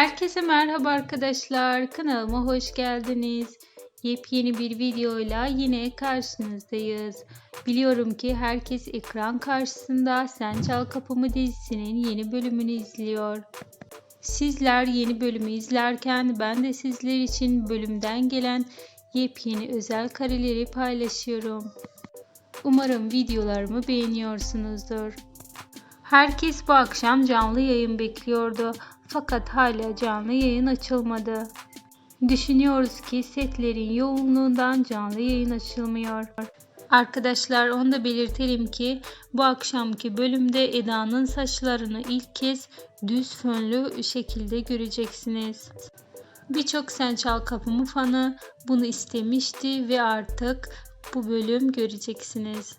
Herkese merhaba arkadaşlar. Kanalıma hoş geldiniz. Yepyeni bir videoyla yine karşınızdayız. Biliyorum ki herkes ekran karşısında Sen Çal Kapımı dizisinin yeni bölümünü izliyor. Sizler yeni bölümü izlerken ben de sizler için bölümden gelen yepyeni özel kareleri paylaşıyorum. Umarım videolarımı beğeniyorsunuzdur. Herkes bu akşam canlı yayın bekliyordu fakat hala canlı yayın açılmadı. Düşünüyoruz ki setlerin yoğunluğundan canlı yayın açılmıyor. Arkadaşlar onu da belirtelim ki bu akşamki bölümde Eda'nın saçlarını ilk kez düz fönlü şekilde göreceksiniz. Birçok Sen Çal Kapımı fanı bunu istemişti ve artık bu bölüm göreceksiniz.